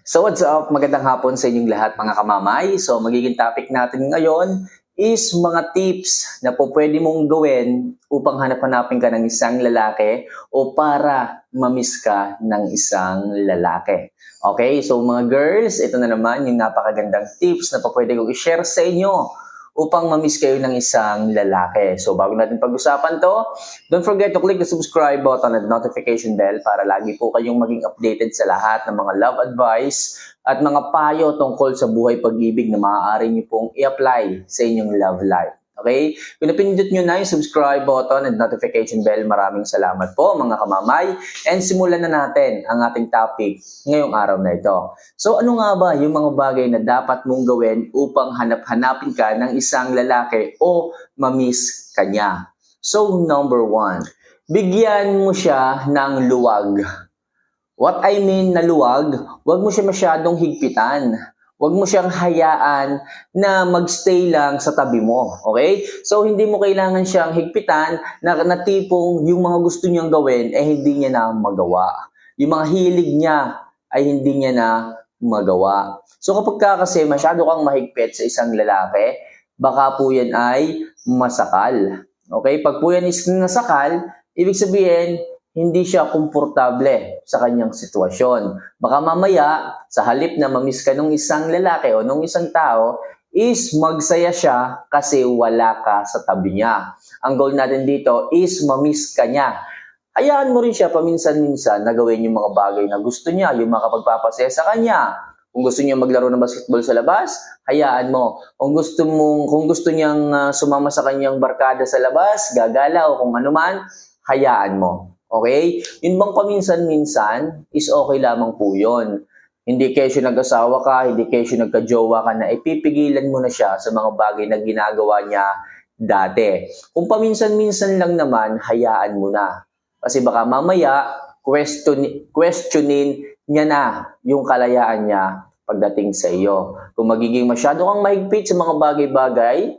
So what's up? Magandang hapon sa inyong lahat mga kamamay. So magiging topic natin ngayon is mga tips na po pwede mong gawin upang hanap-hanapin ka ng isang lalaki o para mamiss ka ng isang lalaki. Okay, so mga girls, ito na naman yung napakagandang tips na po pwede kong i-share sa inyo upang mamiss kayo ng isang lalaki. So bago natin pag-usapan to, don't forget to click the subscribe button and notification bell para lagi po kayong maging updated sa lahat ng mga love advice at mga payo tungkol sa buhay pag-ibig na maaari niyo pong i-apply sa inyong love life. Okay? Kung napindot nyo na yung subscribe button and notification bell, maraming salamat po mga kamamay. And simulan na natin ang ating topic ngayong araw na ito. So ano nga ba yung mga bagay na dapat mong gawin upang hanap-hanapin ka ng isang lalaki o mamiss kanya? So number one, bigyan mo siya ng luwag. What I mean na luwag, huwag mo siya masyadong higpitan. Huwag mo siyang hayaan na magstay lang sa tabi mo. Okay? So, hindi mo kailangan siyang higpitan na, na tipong yung mga gusto niyang gawin, eh hindi niya na magawa. Yung mga hilig niya, ay hindi niya na magawa. So, kapag ka kasi masyado kang mahigpit sa isang lalaki, baka po yan ay masakal. Okay? Pag po yan is nasakal, ibig sabihin, hindi siya komportable sa kanyang sitwasyon. Baka mamaya, sa halip na mamiss ka nung isang lalaki o nung isang tao, is magsaya siya kasi wala ka sa tabi niya. Ang goal natin dito is mamiss ka niya. Hayaan mo rin siya paminsan-minsan na gawin yung mga bagay na gusto niya, yung makapagpapasaya sa kanya. Kung gusto niya maglaro ng basketball sa labas, hayaan mo. Kung gusto mong kung gusto niyang uh, sumama sa kanyang barkada sa labas, gagala o kung ano man, hayaan mo. Okay? Yun bang paminsan-minsan is okay lamang po yun. Hindi kesyo nag-asawa ka, hindi kesyo nagka-jowa ka na ipipigilan mo na siya sa mga bagay na ginagawa niya dati. Kung paminsan-minsan lang naman, hayaan mo na. Kasi baka mamaya, question, questionin niya na yung kalayaan niya pagdating sa iyo. Kung magiging masyado kang mahigpit sa mga bagay-bagay,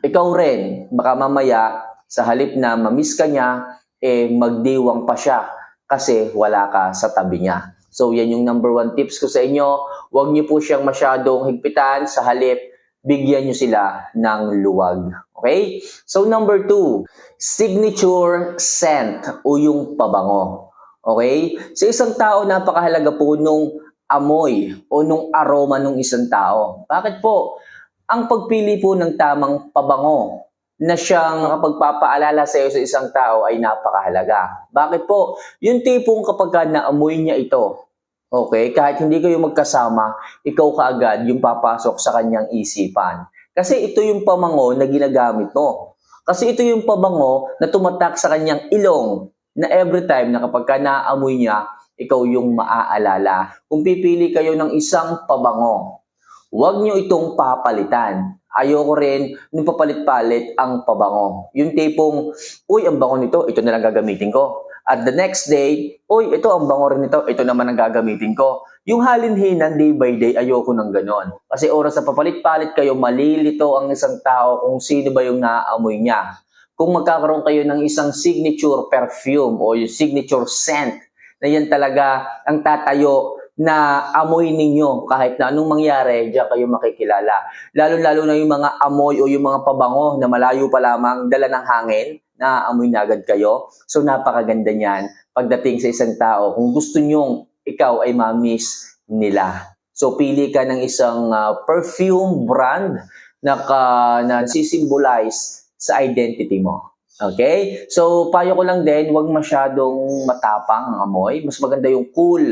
ikaw rin, baka mamaya, sa halip na mamiss ka niya, eh magdiwang pa siya kasi wala ka sa tabi niya. So yan yung number one tips ko sa inyo. Huwag niyo po siyang masyadong higpitan sa halip, bigyan niyo sila ng luwag. Okay? So number two, signature scent o yung pabango. Okay? Sa isang tao, napakahalaga po nung amoy o nung aroma ng isang tao. Bakit po? Ang pagpili po ng tamang pabango na siyang makapagpapaalala sa iyo sa isang tao ay napakahalaga. Bakit po? Yung tipong kapag ka naamoy niya ito, okay, kahit hindi kayo magkasama, ikaw kaagad yung papasok sa kanyang isipan. Kasi ito yung pamango na ginagamit mo. Kasi ito yung pabango na tumatak sa kanyang ilong na every time na kapag ka naamoy niya, ikaw yung maaalala. Kung pipili kayo ng isang pabango, huwag nyo itong papalitan ayoko rin nung papalit-palit ang pabango. Yung tipong, uy, ang bango nito, ito na lang gagamitin ko. At the next day, uy, ito ang bango rin nito, ito naman ang gagamitin ko. Yung halinhinan day by day, ayoko ng ganon. Kasi oras na papalit-palit kayo, malilito ang isang tao kung sino ba yung naaamoy niya. Kung magkakaroon kayo ng isang signature perfume o yung signature scent, na yan talaga ang tatayo na amoy ninyo kahit na anong mangyari, diyan kayo makikilala. Lalo-lalo na yung mga amoy o yung mga pabango na malayo pa lamang dala ng hangin, na amoy na agad kayo. So napakaganda niyan pagdating sa isang tao. Kung gusto nyong ikaw ay ma-miss nila. So pili ka ng isang uh, perfume brand na, ka, na sisimbolize sa identity mo. Okay? So, payo ko lang din, huwag masyadong matapang ang amoy. Mas maganda yung cool,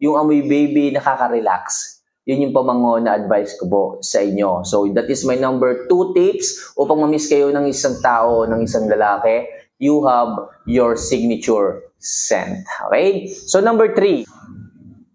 yung amoy baby, nakaka-relax. Yun yung pamango na advice ko po sa inyo. So, that is my number two tips upang mamiss kayo ng isang tao, ng isang lalaki. You have your signature scent. Okay? So, number three,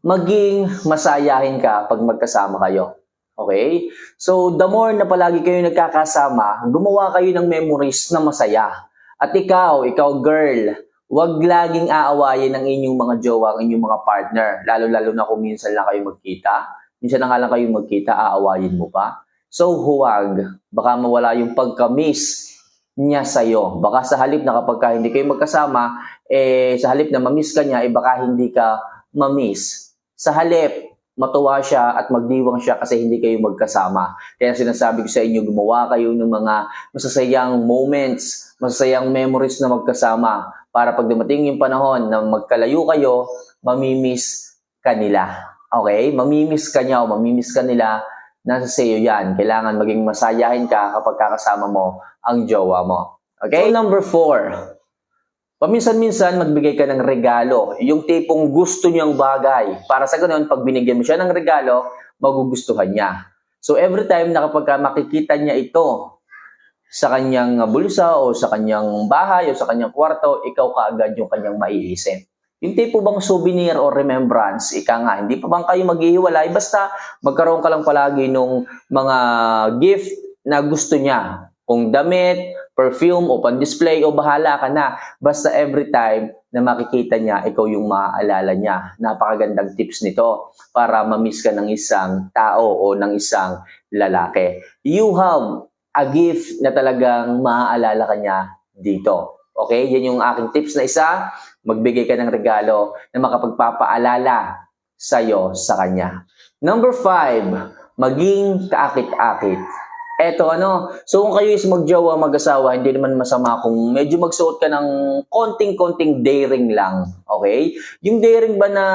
maging masayahin ka pag magkasama kayo. Okay? So, the more na palagi kayo nagkakasama, gumawa kayo ng memories na masaya. At ikaw, ikaw girl, Huwag laging aawayin ng inyong mga jowa, ang inyong mga partner. Lalo-lalo na kung minsan lang kayo magkita. Minsan na nga lang kayo magkita, aawayin mo pa. So huwag. Baka mawala yung pagka-miss niya sa'yo. Baka sa halip na kapag ka hindi kayo magkasama, eh, sa halip na mamiss ka niya, eh baka hindi ka mamiss Sa halip, matuwa siya at magdiwang siya kasi hindi kayo magkasama. Kaya sinasabi ko sa inyo, gumawa kayo ng mga masasayang moments, masasayang memories na magkasama para pag dumating yung panahon na magkalayo kayo, mamimiss kanila. Okay? Mamimiss ka niya o mamimiss ka nila, nasa sayo yan. Kailangan maging masayahin ka kapag kakasama mo ang jowa mo. Okay? So, number four, Paminsan-minsan, magbigay ka ng regalo. Yung tipong gusto niyang bagay. Para sa ganun, pag binigyan mo siya ng regalo, magugustuhan niya. So, every time na kapag ka makikita niya ito sa kanyang bulsa o sa kanyang bahay o sa kanyang kwarto, ikaw kaagad yung kanyang maiisip. Yung tipo bang souvenir or remembrance, ika nga, hindi pa bang kayo maghihiwalay, basta magkaroon ka lang palagi nung mga gift na gusto niya. Kung damit, perfume o pan-display o bahala ka na. Basta every time na makikita niya, ikaw yung maaalala niya. Napakagandang tips nito para mamiss ka ng isang tao o ng isang lalaki. You have a gift na talagang maaalala ka niya dito. Okay? Yan yung aking tips na isa. Magbigay ka ng regalo na makapagpapaalala sa'yo sa kanya. Number five, maging kaakit-akit. Eto ano, so kung kayo is magjowa, mag-asawa, hindi naman masama kung medyo magsuot ka ng konting-konting daring lang, okay? Yung daring ba na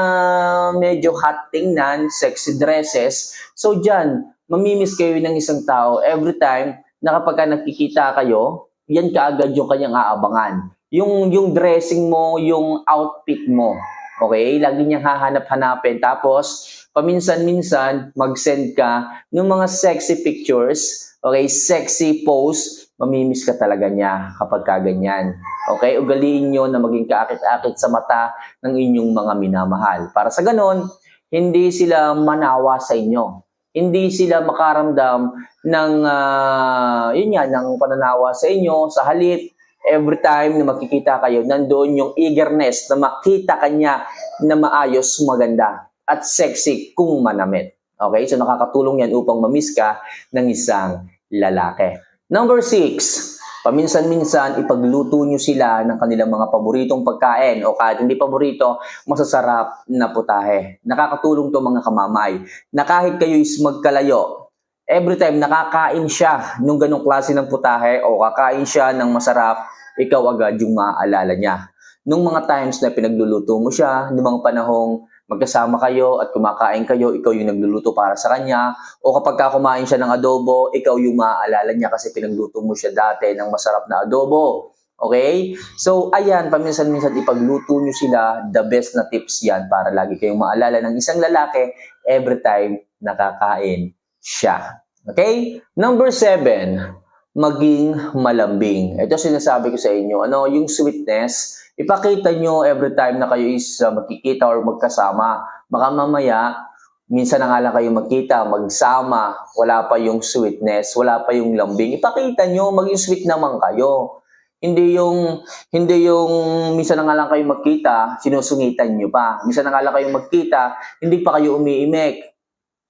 medyo hot tingnan, sexy dresses, so dyan, mamimiss kayo ng isang tao every time na kapag ka nakikita kayo, yan kaagad yung kanyang aabangan. Yung, yung dressing mo, yung outfit mo, okay? Lagi niyang hahanap-hanapin. Tapos, paminsan-minsan, mag-send ka ng mga sexy pictures, okay? Sexy pose, mamimiss ka talaga niya kapag kaganyan. Okay? Ugaliin nyo na maging kaakit-akit sa mata ng inyong mga minamahal. Para sa ganon, hindi sila manawa sa inyo. Hindi sila makaramdam ng, ah, yun yan, ng pananawa sa inyo, sa halip, every time na makikita kayo, nandoon yung eagerness na makita kanya na maayos, maganda, at sexy kung manamit. Okay? So nakakatulong yan upang mamiss ka ng isang lalaki. Number six, paminsan-minsan ipagluto nyo sila ng kanilang mga paboritong pagkain o kahit hindi paborito, masasarap na putahe. Nakakatulong to mga kamamay na kahit kayo is magkalayo, every time nakakain siya nung ganong klase ng putahe o kakain siya ng masarap, ikaw agad yung maaalala niya. Nung mga times na pinagluluto mo siya, nung mga panahong magkasama kayo at kumakain kayo, ikaw yung nagluluto para sa kanya. O kapag ka kumain siya ng adobo, ikaw yung maaalala niya kasi pinagluto mo siya dati ng masarap na adobo. Okay? So, ayan, paminsan-minsan ipagluto nyo sila, the best na tips yan para lagi kayong maalala ng isang lalaki every time nakakain siya. Okay? Number seven, maging malambing. Ito sinasabi ko sa inyo, ano, yung sweetness, ipakita nyo every time na kayo is uh, magkikita or magkasama. Baka mamaya, minsan na nga lang kayo magkita, magsama, wala pa yung sweetness, wala pa yung lambing. Ipakita nyo, maging sweet naman kayo. Hindi yung hindi yung minsan na nga lang kayo magkita, sinusungitan nyo pa. Minsan na nga lang kayo magkita, hindi pa kayo umiimik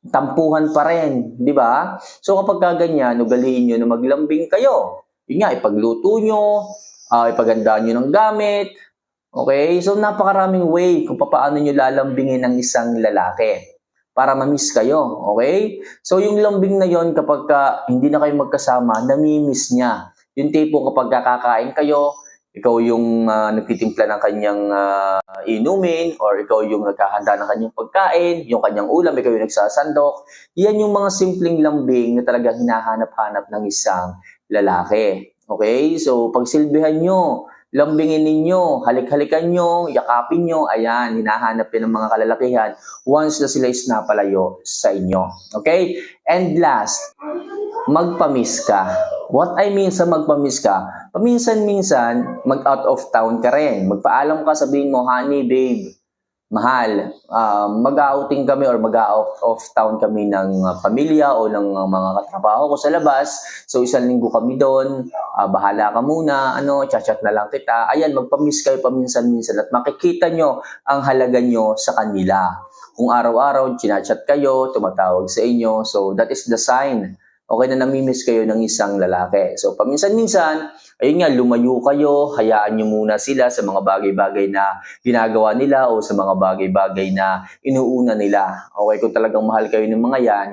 tampuhan pa rin, di ba? So kapag ganyan, ugaliin nyo na maglambing kayo. Yun nga, ipagluto nyo, uh, ipagandaan nyo ng gamit. Okay? So napakaraming way kung paano nyo lalambingin ng isang lalaki para ma-miss kayo. Okay? So yung lambing na yon kapag ka, hindi na kayo magkasama, nami-miss niya. Yung tipo kapag kakakain kayo, ikaw yung uh, nagtitimpla ng kanyang uh, inumin or ikaw yung naghahanda ng kanyang pagkain, yung kanyang ulam, ikaw yung nagsasandok. Yan yung mga simpleng lambing na talagang hinahanap-hanap ng isang lalaki. Okay? So, pagsilbihan nyo, lambingin ninyo, halik-halikan nyo, yakapin nyo, ayan, hinahanap yan ng mga kalalakihan once na sila is napalayo sa inyo. Okay? And last, magpamiss ka. What I mean sa magpamiss ka, paminsan-minsan, mag-out of town ka rin. Magpaalam ka, sabihin mo, honey, babe, mahal, uh, mag-outing kami or mag-out of town kami ng uh, pamilya o ng uh, mga katrabaho ko sa labas. So, isang linggo kami doon. Uh, bahala ka muna. Ano, chat-chat na lang kita. Ayan, magpamiss kayo paminsan-minsan at makikita nyo ang halaga nyo sa kanila. Kung araw-araw, chinachat kayo, tumatawag sa inyo. So, that is the sign okay na namimiss kayo ng isang lalaki. So, paminsan-minsan, ayun nga, lumayo kayo, hayaan nyo muna sila sa mga bagay-bagay na ginagawa nila o sa mga bagay-bagay na inuuna nila. Okay, kung talagang mahal kayo ng mga yan,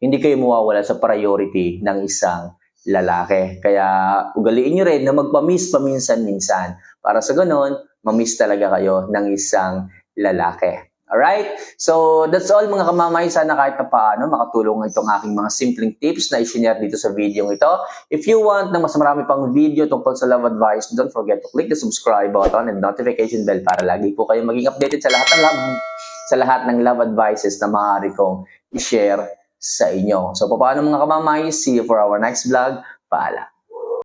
hindi kayo mawawala sa priority ng isang lalaki. Kaya ugaliin nyo rin na magpamiss paminsan-minsan para sa ganon, mamiss talaga kayo ng isang lalaki. Alright? So, that's all mga kamamay. Sana kahit na paano makatulong itong aking mga simpleng tips na i-share dito sa video ito. If you want na mas marami pang video tungkol sa love advice, don't forget to click the subscribe button and notification bell para lagi po kayo maging updated sa lahat ng love, sa lahat ng love advices na maaari kong i-share sa inyo. So, paano mga kamamay? See you for our next vlog. Paalam.